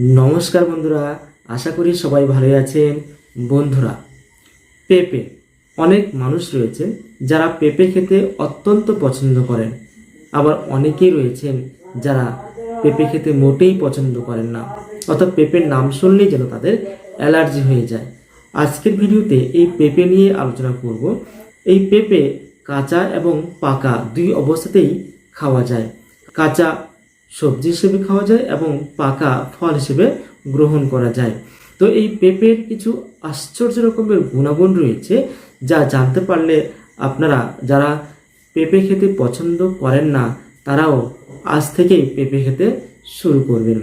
নমস্কার বন্ধুরা, আশা করি সবাই ভালোই আছেন। বন্ধুরা, পেঁপে, অনেক মানুষ রয়েছে যারা পেঁপে খেতে অত্যন্ত পছন্দ করেন। আবার অনেকেই রয়েছেন যারা পেঁপে খেতে মোটেই পছন্দ করেন না। অর্থাৎ পেঁপের নাম শুনলেই যেন তাদের অ্যালার্জি হয়ে যায়। আজকের ভিডিওতে এই পেঁপে নিয়ে আলোচনা করব। এই পেঁপে কাঁচা এবং পাকা দুই অবস্থাতেই খাওয়া যায়। কাঁচা সবজি হিসেবে খাওয়া যায় এবং পাকা ফল হিসেবে গ্রহণ করা যায়। তো এই পেঁপের কিছু আশ্চর্য রকমের গুণাগুণ রয়েছে যা জানতে পারলে আপনারা যারা পেঁপে খেতে পছন্দ করেন না, তারাও আজ থেকেই পেঁপে খেতে শুরু করবেন।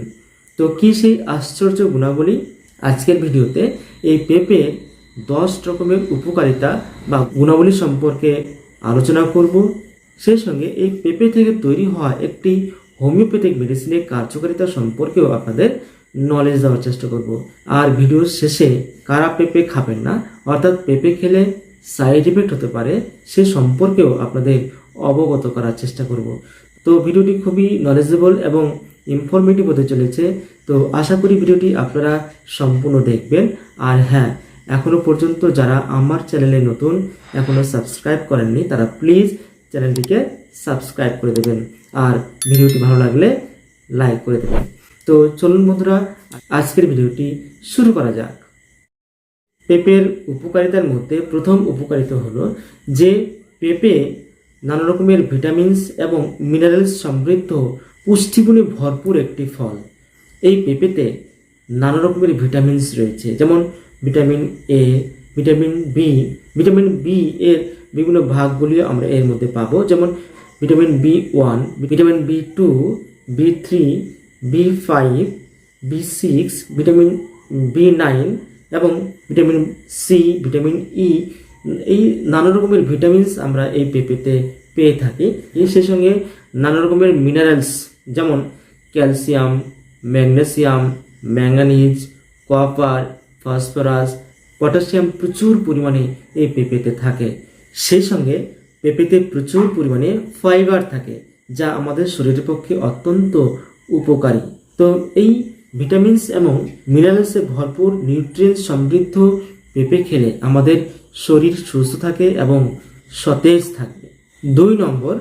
তো কি সেই আশ্চর্য গুণাবলী? আজকের ভিডিওতে এই পেঁপে দশ রকমের উপকারিতা বা গুণাবলী সম্পর্কে আলোচনা করব। সেই সঙ্গে এই পেঁপে থেকে তৈরি হওয়া একটি হোমিওপ্যাথিক মেডিসিনের কার্যকারিতা সম্পর্কেও আপনাদের নলেজ দেওয়ার চেষ্টা করব। আর ভিডিওর শেষে কারা পেঁপে খাবেন না, অর্থাৎ পেঁপে খেলে সাইড ইফেক্ট হতে পারে, সে সম্পর্কেও আপনাদের অবগত করার চেষ্টা করব। তো ভিডিওটি খুবই নলেজেবল এবং ইনফরমেটিভ হতে চলেছে। তো আশা করি ভিডিওটি আপনারা সম্পূর্ণ দেখবেন। আর হ্যাঁ এখনও পর্যন্ত যারা আমার চ্যানেলে নতুন, এখনও সাবস্ক্রাইব করেননি, তারা প্লিজ চ্যানেলটিকে সাবস্ক্রাইব করে দেবেন। আর ভিডিওটি ভালো লাগলে লাইক করে দেবেন। তো চলুন বন্ধুরা, আজকের ভিডিওটি শুরু করা যাক। পেঁপের উপকারিতার মধ্যে প্রথম উপকারিতা হলো যে পেঁপে নানা রকমের ভিটামিনস এবং মিনারেলস সমৃদ্ধ পুষ্টিগুণে ভরপুর একটি ফল। এই পেঁপেতে নানা রকমের ভিটামিনস রয়েছে, যেমন vitamin A vitamin B vitamin B এর বিভিন্ন ভাগগুলি আমরা এর মধ্যে পাবো, যেমন vitamin B one vitamin B two B three B five B six vitamin B nine এবং ভিটামিন সি ভিটামিন ই এই নানা রকমের ভিটামিনস আমরা এই পেঁপেতে পেয়ে থাকি। এই সেই সঙ্গে নানা রকমের মিনারেলস যেমন calcium magnesium manganese copper phosphorus potassium প্রচুর পরিমাণে এই পেঁপেতে থাকে। সেই সঙ্গে পেঁপেতে প্রচুর পরিমাণে ফাইবার থাকে, যা আমাদের শরীরের পক্ষে অত্যন্ত উপকারী। তো এই ভিটামিনস এবং মিনারেলসে ভরপুর নিউট্রিয়েন্টস সমৃদ্ধ পেঁপে খেলে আমাদের শরীর সুস্থ থাকে এবং সতেজ থাকবে দুই নম্বর,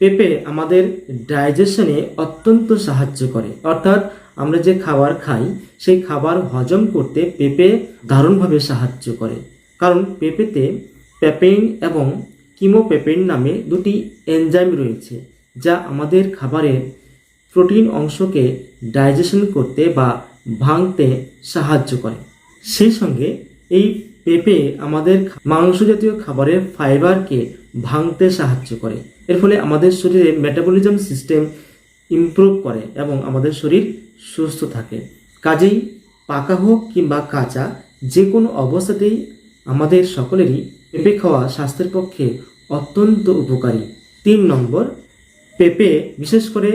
পেঁপে আমাদের ডাইজেশনে অত্যন্ত সাহায্য করে। অর্থাৎ আমরা যে খাবার খাই, সেই খাবার হজম করতে পেঁপে দারুণভাবে সাহায্য করে। কারণ পেঁপেতে পেপেইন এবং কিমোপেপেইন নামে দুটি এনজাইম রয়েছে, যা আমাদের খাবারের প্রোটিন অংশকে ডাইজেশন করতে বা ভাঙতে সাহায্য করে। সেই সঙ্গে এই পেঁপে আমাদের মাংস জাতীয় খাবারের ফাইবারকে ভাঙতে সাহায্য করে। এর ফলে আমাদের শরীরে মেটাবলিজম সিস্টেম ইমপ্রুভ করে এবং আমাদের শরীর সুস্থ থাকে। কাজেই পাকা হোক কিংবা কাঁচা যে কোনো অবস্থাতেই আমাদের সকলেরই পেঁপে খাওয়া স্বাস্থ্যের পক্ষে অত্যন্ত উপকারী। তিন নম্বর, পেঁপে, বিশেষ করে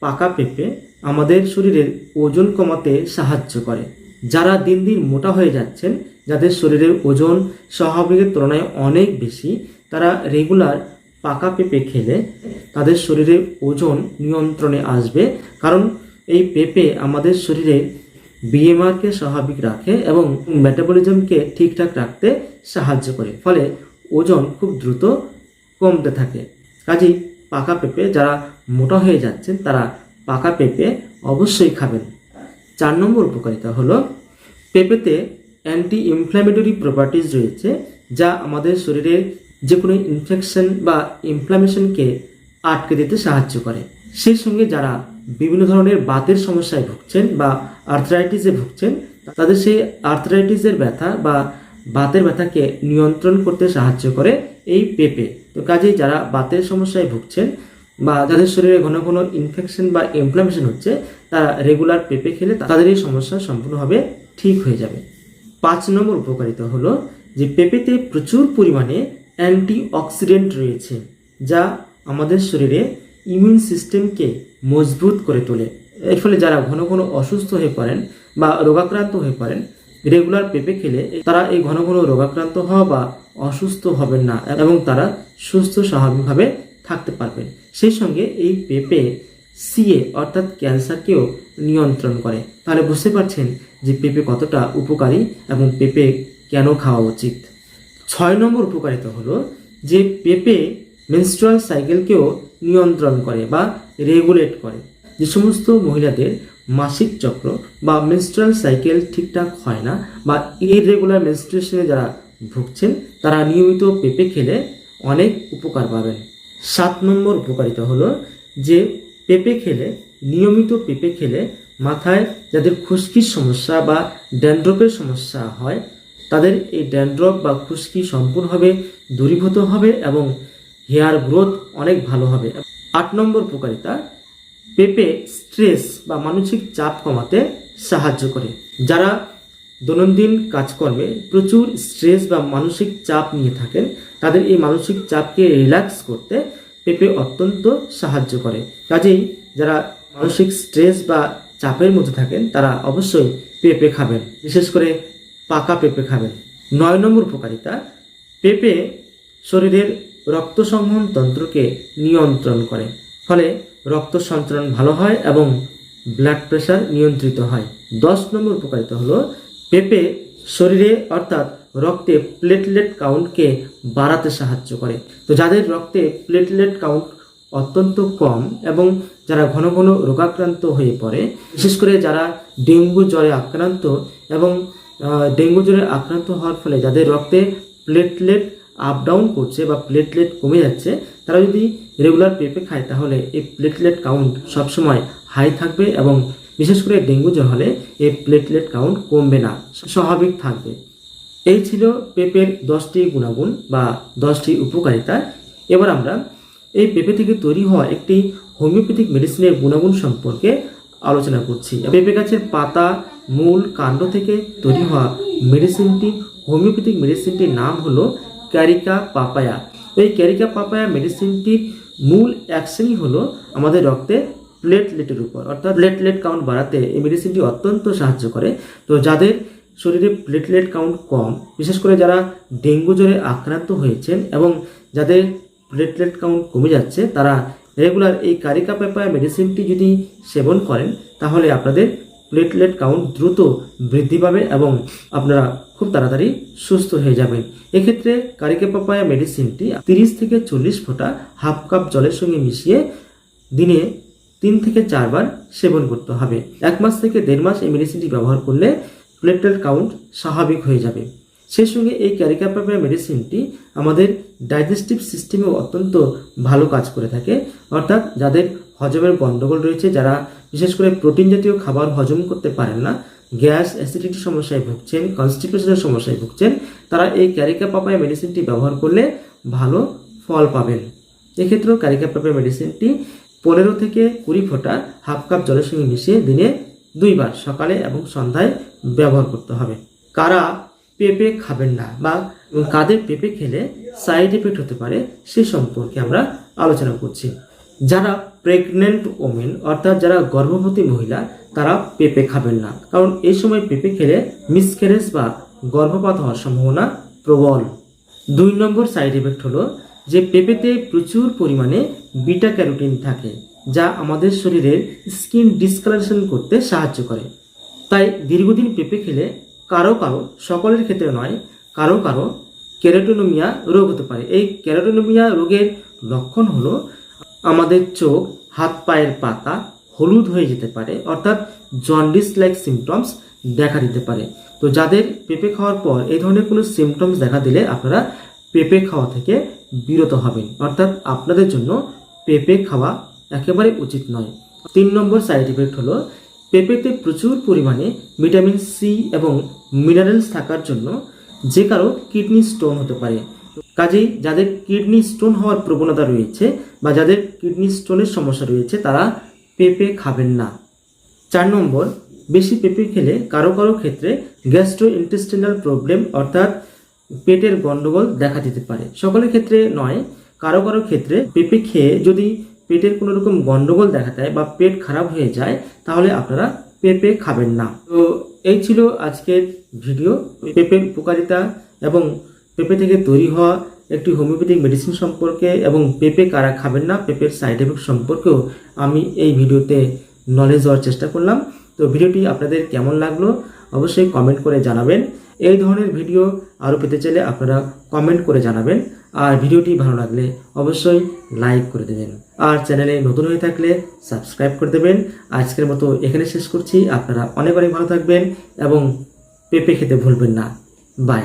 পাকা পেঁপে, আমাদের শরীরের ওজন কমাতে সাহায্য করে। যারা দিন দিন মোটা হয়ে যাচ্ছেন, যাদের শরীরের ওজন স্বাভাবিকের তুলনায় অনেক বেশি, তারা রেগুলার পাকা পেঁপে খেলে তাদের শরীরের ওজন নিয়ন্ত্রণে আসবে। কারণ এই পেঁপে আমাদের শরীরে বিএমআরকে স্বাভাবিক রাখে এবং মেটাবলিজমকে ঠিকঠাক রাখতে সাহায্য করে, ফলে ওজন খুব দ্রুত কমতে থাকে। কাজেই পাকা পেঁপে যারা মোটা হয়ে যাচ্ছেন, তারা পাকা পেঁপে অবশ্যই খাবেন। চার নম্বর উপকারিতা হলো, পেঁপেতে অ্যান্টি ইনফ্ল্যামেটরি প্রপার্টিজ রয়েছে, যা আমাদের শরীরে যে কোনো ইনফেকশন বা ইনফ্লামেশনকে আটকে দিতে সাহায্য করে। সেই সঙ্গে যারা বিভিন্ন ধরনের বাতের সমস্যায় ভুগছেন বা আর্থ্রাইটিসে ভুগছেন, তাদের সেই আর্থ্রাইটিসের ব্যথা বা বাতের ব্যথাকে নিয়ন্ত্রণ করতে সাহায্য করে এই পেঁপে। তো কাজেই যারা বাতের সমস্যায় ভুগছেন বা যাদের শরীরে ঘন ঘন ইনফেকশন বা ইনফ্লামেশন হচ্ছে, তারা রেগুলার পেঁপে খেলে তাদের এই সমস্যা সম্পূর্ণভাবে ঠিক হয়ে যাবে। পাঁচ নম্বর উপকারিতা হলো যে পেঁপেতে প্রচুর পরিমাণে অ্যান্টি অক্সিডেন্ট রয়েছে, যা আমাদের শরীরে ইমিউন সিস্টেমকে মজবুত করে তোলে। এর ফলে যারা ঘন ঘন অসুস্থ হয়ে পড়েন বা রোগাক্রান্ত হয়ে পড়েন, রেগুলার পেঁপে খেলে তারা এই ঘন ঘন রোগাক্রান্ত হওয়া বা অসুস্থ হবেন না এবং তারা সুস্থ স্বাভাবিকভাবে থাকতে পারবেন। সেই সঙ্গে এই পেঁপে সিএ অর্থাৎ ক্যান্সারকেও নিয়ন্ত্রণ করে। তাহলে বুঝতে পারছেন যে পেঁপে কতটা উপকারী এবং পেঁপে কেন খাওয়া উচিত। ছয় নম্বর উপকারিতা হলো যে পেঁপে মেনস্ট্রুয়াল সাইকেলকেও নিয়ন্ত্রণ করে বা রেগুলেট করে। যে সমস্ত মহিলাদের মাসিক চক্র বা মেনস্ট্রুয়াল সাইকেল ঠিকঠাক হয় না বা ইরেগুলার মেনস্ট্রুয়েশনে যারা ভুগছেন, তারা নিয়মিত পেঁপে খেলে অনেক উপকার পাবেন। সাত নম্বর উপকারিতা হলো যে পেঁপে খেলে, নিয়মিত পেঁপে খেলে মাথায় যাদের খুশকির সমস্যা বা ড্যান্ড্রপের সমস্যা হয়, তাদের এই ড্যান্ড্রপ বা খুশকি সম্পূর্ণভাবে দূরীভূত হবে এবং হেয়ার গ্রোথ অনেক ভালো হবে। আট নম্বর উপকারিতা, পেঁপে স্ট্রেস বা মানসিক চাপ কমাতে সাহায্য করে। যারা দৈনন্দিন কাজকর্মে প্রচুর স্ট্রেস বা মানসিক চাপ নিয়ে থাকেন, তাদের এই মানসিক চাপকে রিল্যাক্স করতে পেঁপে অত্যন্ত সাহায্য করে। কাজেই যারা মানসিক স্ট্রেস বা চাপের মধ্যে থাকেন, তারা অবশ্যই পেঁপে খাবেন। বিশেষ করে পাকা পেঁপে খাবেন। নয় নম্বর উপকারিতা, পেঁপে শরীরের রক্ত সংবহন তন্ত্রকে নিয়ন্ত্রণ করে। ফলে রক্ত সঞ্চালন ভালো হয় এবং ব্লাড প্রেশার নিয়ন্ত্রিত হয়। দশ নম্বর উপকারিতা হলো পেঁপে শরীরে অর্থাৎ রক্তে প্লেটলেট কাউন্টকে বাড়াতে সাহায্য করে। তো যাদের রক্তে প্লেটলেট কাউন্ট অত্যন্ত কম এবং যারা ঘন ঘন রোগাক্রান্ত হয়ে পড়ে, বিশেষ করে যারা ডেঙ্গু জ্বরে আক্রান্ত এবং ডেঙ্গু জ্বরে আক্রান্ত হওয়ার ফলে যাদের রক্তে প্লেটলেট আপ ডাউন করছে বা প্লেটলেট কমে যাচ্ছে, তারা যদি রেগুলার পেঁপে খায়, তাহলে এই প্লেটলেট কাউন্ট সবসময় হাই থাকবে এবং বিশেষ করে ডেঙ্গু জ্বর হলে এই প্লেটলেট কাউন্ট কমবে না স্বাভাবিক থাকবে। এই ছিল পেঁপের দশটি গুণাগুণ বা দশটি উপকারিতা। এবার আমরা এই পেঁপে থেকে তৈরি হওয়া একটি হোমিওপ্যাথিক মেডিসিনের গুণাগুণ সম্পর্কে আলোচনা করছি। পেঁপে গাছের পাতা, মূল কাণ্ড থেকে তৈরি হওয়া মেডিসিনটি হোমিওপ্যাথিক মেডিসিনটির নাম হলো ক্যারিকা পাপায়া। এই ক্যারিকা পাপায়া মেডিসিনটির মূল অ্যাকশনই হলো আমাদের রক্তে প্লেটলেটের উপর। অর্থাৎ প্লেটলেট কাউন্ট বাড়াতে এই মেডিসিনটি অত্যন্ত সাহায্য করে। তো যাদের শরীরে প্লেটলেট কাউন্ট কম, বিশেষ করে যারা ডেঙ্গু জ্বরে আক্রান্ত হয়েছেন এবং যাদের প্লেটলেট কাউন্ট কমে যাচ্ছে, তারা রেগুলার এই কারিকা পেপার মেডিসিনটি যদি সেবন করেন, তাহলে আপনাদের প্লেটলেট কাউন্ট দ্রুত বৃদ্ধি পাবে এবং আপনারা খুব তাড়াতাড়ি সুস্থ হয়ে যাবেন। এক্ষেত্রে কারিকা পাপায়া মেডিসিনটি তিরিশ থেকে চল্লিশ ফোঁটা হাফ কাপ জলের সঙ্গে মিশিয়ে দিনে তিন থেকে চারবার সেবন করতে হবে। এক মাস থেকে দেড় মাস এই মেডিসিনটি ব্যবহার করলে প্লেটলেট কাউন্ট স্বাভাবিক হয়ে যাবে। সেই সঙ্গে এই ক্যারিকাপাপের মেডিসিনটি আমাদের ডাইজেস্টিভ সিস্টেমেও অত্যন্ত ভালো কাজ করে থাকে। অর্থাৎ যাদের হজমের গণ্ডগোল রয়েছে, যারা বিশেষ করে প্রোটিন জাতীয় খাবার হজম করতে পারেন না, গ্যাস অ্যাসিডিটি সমস্যায় ভুগছেন, কনস্টিপেশনের সমস্যায় ভুগছেন, তারা এই ক্যারিকা পাপায়া মেডিসিনটি ব্যবহার করলে ভালো ফল পাবেন। এক্ষেত্রেও ক্যারিকা পাপায়া মেডিসিনটি পনেরো থেকে কুড়ি ফোঁটা হাফ কাপ জলের সঙ্গে মিশিয়ে দিনে দুইবার সকালে এবং সন্ধ্যায় ব্যবহার করতে হবে। কারা পেঁপে খাবেন না বা কাদের পেঁপে খেলে সাইড এফেক্ট হতে পারে, সে সম্পর্কে আমরা আলোচনা করছি। যারা প্রেগনেন্ট ওমেন অর্থাৎ যারা গর্ভবতী মহিলা, তারা পেঁপে খাবেন না। কারণ এই সময় পেঁপে খেলে মিসক্যারেজ বা গর্ভপাত হওয়ার সম্ভাবনা প্রবল। দুই নম্বর সাইড এফেক্ট হলো যে পেঁপেতে প্রচুর পরিমাণে বিটা ক্যারোটিন থাকে, যা আমাদের শরীরের স্কিন ডিসকালারেশন করতে সাহায্য করে। তাই দীর্ঘদিন পেঁপে খেলে কারও কারও, সকলের ক্ষেত্রে নয়, কারও কারও ক্যারোটোনোমিয়া রোগ হতে পারে। এই ক্যারোটোনোমিয়া রোগের লক্ষণ হলো আমাদের চোখ, হাত পায়ের পাতা হলুদ হয়ে যেতে পারে, অর্থাৎ জন্ডিস লাইক সিমটমস দেখা দিতে পারে। তো যাদের পেঁপে খাওয়ার পর এই ধরনের কোনো সিমটমস দেখা দিলে আপনারা পেঁপে খাওয়া থেকে বিরত হবেন। অর্থাৎ আপনাদের জন্য পেঁপে খাওয়া একেবারে উচিত নয়। তিন নম্বর সাইড ইফেক্ট হলো পেঁপেতে প্রচুর পরিমাণে ভিটামিন সি এবং মিনারেলস থাকার জন্য যে কারও কিডনি স্টোন হতে পারে। কাজেই যাদের কিডনি স্টোন হওয়ার প্রবণতা রয়েছে বা যাদের কিডনি স্টোনের সমস্যা রয়েছে, তারা পেঁপে খাবেন না। চার নম্বর, বেশি পেঁপে খেলে কারও কারও ক্ষেত্রে গ্যাস্ট্রো ইন্টেস্টিনাল প্রবলেম অর্থাৎ পেটের গন্ডগোল দেখা দিতে পারে। সকলের ক্ষেত্রে নয়, কারও কারও ক্ষেত্রে পেঁপে খেয়ে যদি পেটের কোনো রকম গন্ডগোল দেখা দেয় বা পেট খারাপ হয়ে যায়, তাহলে আপনারা পেঁপে খাবেন না। তো এই ছিল আজকের ভিডিও। পেঁপের উপকারিতা এবং পেঁপে থেকে তৈরি হওয়া একটি হোমিওপ্যাথিক মেডিসিন সম্পর্কে এবং পেঁপে কারা খাবেন না, পেঁপের সাইড এফেক্ট সম্পর্কেও আমি এই ভিডিওতে নলেজ দেওয়ার চেষ্টা করলাম। তো ভিডিওটি আপনাদের কেমন লাগল অবশ্যই কমেন্ট করে জানাবেন। এই ধরনের ভিডিও আরও পেতে চাইলে আপনারা কমেন্ট করে জানাবেন। আর ভিডিওটি ভালো লাগলে অবশ্যই লাইক করে দেবেন। আর চ্যানেলে নতুন হয়ে থাকলে সাবস্ক্রাইব করে দেবেন। আজকের মতো এখানে শেষ করছি। আপনারা অনেক অনেক ভালো থাকবেন এবং পেঁপে খেতে ভুলবেন না। বাই